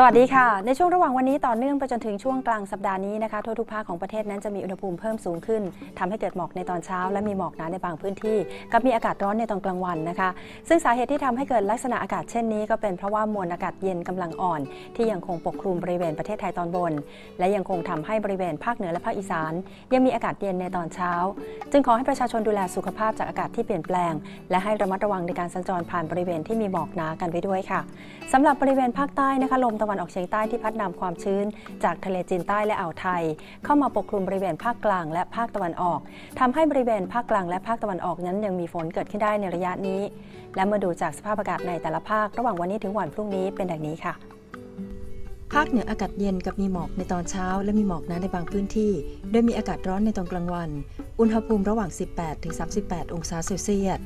สวัสดีค่ะ ในช่วงระหว่างวันนี้ต่อเนื่องไปจนถึงช่วงกลางสัปดาห์นี้นะคะทั่วทุกภาคของประเทศนั้นจะมีอุณหภูมิเพิ่มสูงขึ้นทำให้เกิดหมอกในตอนเช้า และมีหมอกหนาในบางพื้นที่ กับมีอากาศร้อนในตอนกลางวันนะคะ ซึ่งสาเหตุที่ทำให้เกิดลักษณะอากาศเช่นนี้ก็เป็นเพราะว่ามวลอากาศเย็นกำลังอ่อน ที่ยังคงปกคลุมบริเวณประเทศไทยตอนบน และยังคงทำให้บริเวณภาคเหนือและภาคอีสาน ยังมีอากาศเย็นในตอนเช้า จึงขอให้ประชาชนดูแลสุขภาพจากอากาศที่เปลี่ยนแปลง และให้ระมัดระวังในการสัญจรผ่านบริเวณที่มีหมอกหนากันไปด้วยค่ะสำหรับบริเวณภาคใต้นะคะลมตะวันออกเฉียงใต้ที่พัดนำความชื้น จากทะเลจีนใต้และอ่าวไทย เข้ามาปกคลุมบริเวณภาคกลางและภาคตะวันออกทำให้บริเวณภาคกลางและภาคตะวันออกนั้นยังมีฝนเกิดขึ้นได้ในระยะนี้ และมื่อดูจากสภาพอากาศในแต่ละภาค ระหว่างวันนี้ถึงวันพรุ่งนี้เป็นดังนี้ค่ะภาคเหนืออากาศเย็นกับมีหมอกในตอนเช้า และมีหมอกหนาในบางพื้นที่ โดยมีอากาศร้อนในตอนกลางวัน อุณหภูมิระหว่าง 18ถึง38 องศาเซลเซียส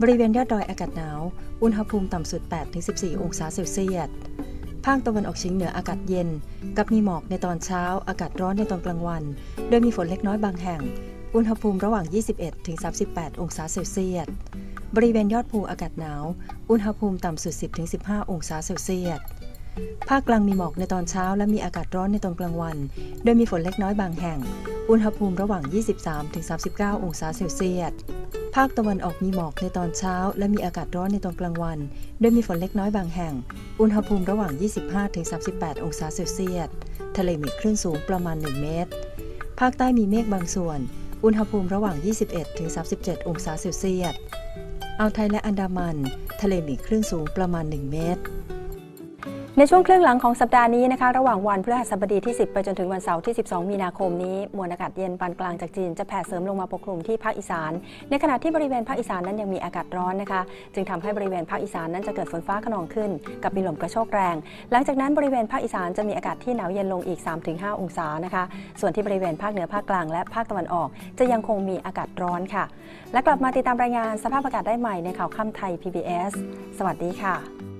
บริเวณยอดดอยอากาศหนาว อุณหภูมิต่ำสุด8ถึง14 องศาเซลเซียส ภาคตะวันออกเฉียงเหนืออากาศเย็น กับมีหมอกในตอนเช้า อากาศร้อนในตอนกลางวัน โดยมีฝนเล็กน้อยบางแห่ง อุณหภูมิระหว่าง 21ถึง38 องศาเซลเซียส บริเวณยอดภูอากาศหนาว อุณหภูมิต่ำสุด 10ถึง15 องศาเซลเซียส ภาคกลางมีหมอกในตอนเช้า และมีอากาศร้อนในตอนกลางวัน โดยมีฝนเล็กน้อยบางแห่ง อุณหภูมิระหว่าง 23ถึง39 องศาเซลเซียสาคตะวันออกมีหมอกในตอนเช้า และมีอากาศร้อนในตอนกลางวัน โดยมีฝนเล็กน้อยบางแห่ง อุณหภูมิระหว่าง 25-38 องศาเซลเซียส ทะเลมีคลื่นสูงประมาณ 1 เมตร ภาคใต้มีเมฆบางส่วน อุณหภูมิระหว่าง 21-37 องศาเซลเซียส อ่าวไทยและอันดามัน ทะเลมีคลื่นสูงประมาณ 1 เมตร ในช่วงครึ่งหลังของสัปดาห์นี้นะคะระหว่างวันพฤหัสบดีที่ 10 ไปจนถึงวันเสาร์ที่ 12 มีนาคมนี้มวลอากาศเย็นปานกลางจากจีนจะแผ่เสริมลงมาปกคลุมที่ภาคอีสาน ในขณะที่บริเวณภาคอีสานนั้นยังมีอากาศร้อนนะคะจึงทำให้บริเวณภาคอีสานนั้นจะเกิดฝนฟ้าขนองขึ้น กับมีลมกระโชกแรง หลังจากนั้นบริเวณภาคอีสานจะมีอากาศที่หนาวเย็นลงอีก 3-5 องศานะคะส่วนที่บริเวณภาคเหนือภาคกลางและภาคตะวันออก จะยังคงมีอากาศร้อนค่ะ และกลับมาติดตามรายงานสภาพอากาศได้ใหม่ในข่าวค่ำไทย PBS สวัสดีค่ะ